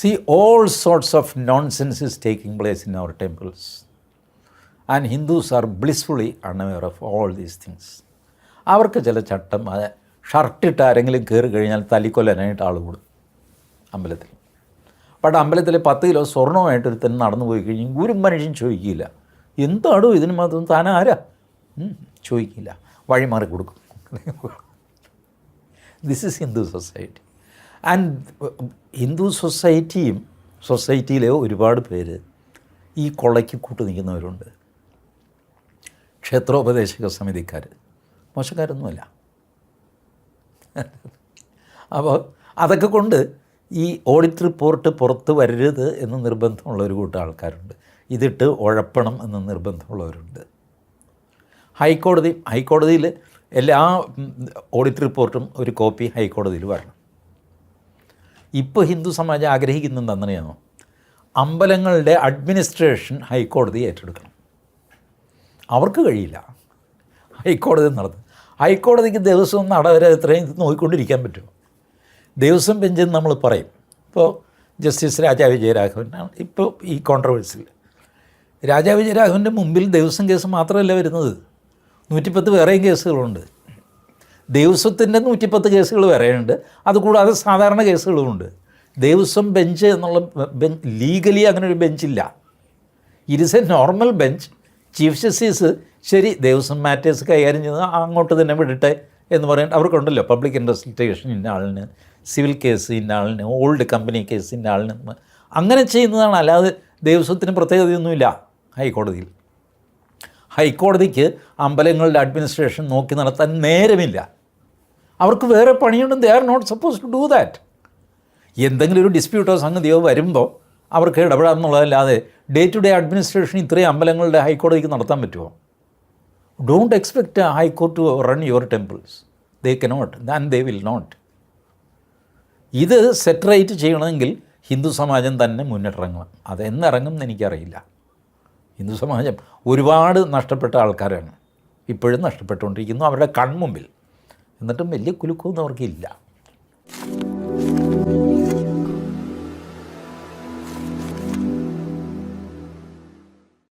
See, all sorts of nonsense is taking place in our temples. And Hindus are blissfully unaware of all these things അവർക്ക് ചില ചട്ടം അത് ഷർട്ടിട്ട് ആരെങ്കിലും കയറി കഴിഞ്ഞാൽ തലിക്കൊല്ലനായിട്ട് ആൾ കൂടും അമ്പലത്തിൽ. പക്ഷേ അമ്പലത്തിൽ പത്ത് കിലോ സ്വർണമായിട്ട് തന്നെ നടന്നു പോയി കഴിഞ്ഞാൽ ഒരു മനുഷ്യൻ ചോദിക്കില്ല. എന്താണോ ഇതിന് മാത്രം? താൻ ആരാ? ചോദിക്കില്ല. വഴിമാറി കൊടുക്കും. This is Hindu society and Hindu സൊസൈറ്റിയും സൊസൈറ്റിയിലെ ഒരുപാട് പേര് ഈ കൊള്ളയ്ക്ക് കൂട്ടു നിൽക്കുന്നവരുണ്ട്. ക്ഷേത്രോപദേശക സമിതിക്കാർ മോശക്കാരൊന്നുമല്ല. അപ്പോൾ അതൊക്കെ കൊണ്ട് ഈ ഓഡിറ്റ് റിപ്പോർട്ട് പുറത്ത് വരരുത് എന്ന് നിർബന്ധമുള്ള ഒരു കൂട്ടം ആൾക്കാരുണ്ട്. ഇതിട്ട് ഉഴപ്പണം എന്ന് നിർബന്ധമുള്ളവരുണ്ട്. ഹൈക്കോടതി ഹൈക്കോടതിയിൽ എല്ലാ ഓഡിറ്റ് റിപ്പോർട്ടും ഒരു കോപ്പി ഹൈക്കോടതിയിൽ വരണം. ഇപ്പോൾ ഹിന്ദു സമാജം ആഗ്രഹിക്കുന്നത് അങ്ങനെയാണോ അമ്പലങ്ങളുടെ അഡ്മിനിസ്ട്രേഷൻ ഹൈക്കോടതി ഏറ്റെടുക്കണം. അവർക്ക് കഴിയില്ല. ഹൈക്കോടതി നടത്തും. ഹൈക്കോടതിക്ക് ദിവസവും നടവരെ ഇത്രയും ഇത് നോക്കിക്കൊണ്ടിരിക്കാൻ പറ്റുമോ? ദിവസം ബെഞ്ചെന്ന് നമ്മൾ പറയും. ഇപ്പോൾ ജസ്റ്റിസ് രാജാ വിജയരാഘവനാണ് ഇപ്പോൾ ഈ കോൺട്രവേഴ്സിൽ രാജാ വിജയരാഘവന്റെ മുമ്പിൽ ദിവസം കേസ് മാത്രമല്ല വരുന്നത്. നൂറ്റിപ്പത്ത് വേറെയും കേസുകളുണ്ട്. ദേവസ്വത്തിന്റെ നൂറ്റിപ്പത്ത് കേസുകൾ വരെയുണ്ട് അതുകൂടാതെ സാധാരണ കേസുകളുമുണ്ട്. ദേവസ്വം ബെഞ്ച് എന്നുള്ള ബെഞ്ച് ലീഗലി അങ്ങനെ ഒരു ബെഞ്ചില്ല. It is a normal bench chief justice ശരി ദേവസ്വം മാറ്റേഴ്സ് കൈകാര്യം ചെയ്ത് അങ്ങോട്ട് തന്നെ വിടട്ടെ എന്ന് പറയാൻ അവർക്കുണ്ടല്ലോ. പബ്ലിക് ഇൻവെസ്റ്റിഗേഷൻ ഇന്ന ആളിന് സിവിൽ കേസ് ഇന്ന ആളിന് ഓൾഡ് കമ്പനി കേസ് ഇന്ന ആളിന്. അങ്ങനെ ചെയ്യുന്നതാണ്. അല്ലാതെ ദേവസ്വത്തിന് പ്രത്യേകതയൊന്നുമില്ല ഹൈക്കോടതിയിൽ. ഹൈക്കോടതിക്ക് അമ്പലങ്ങളുടെ അഡ്മിനിസ്ട്രേഷൻ നോക്കി നടത്താൻ നേരമില്ല. അവർക്ക് വേറെ പണിയുണ്ടെന്ന് they are not suppose to do that എന്തെങ്കിലും ഒരു ഡിസ്പ്യൂട്ടോ സംഗതിയോ വരുമ്പോൾ അവർക്ക് ഇടപെടാമെന്നുള്ളതല്ലാതെ ഡേ ടു ഡേ അഡ്മിനിസ്ട്രേഷൻ ഇത്രയും അമ്പലങ്ങളുടെ ഹൈക്കോടതിക്ക് നടത്താൻ പറ്റുമോ? Don't expect high court to run your temples they cannot and they will not ഇത് സെറ്ററേറ്റ് ചെയ്യണമെങ്കിൽ ഹിന്ദു സമാജം തന്നെ മുന്നിട്ടിറങ്ങണം. അതെന്നിറങ്ങും എനിക്കറിയില്ല. ഹിന്ദു സമാജം ഒരുപാട് നഷ്ടപ്പെട്ട ആൾക്കാരാണ്. ഇപ്പോഴും നഷ്ടപ്പെട്ടുകൊണ്ടിരിക്കുന്നു. അവരുടെ കൺമുമ്പിൽ. എന്നിട്ടും വലിയ കുലുക്കമൊന്നും അവർക്കില്ല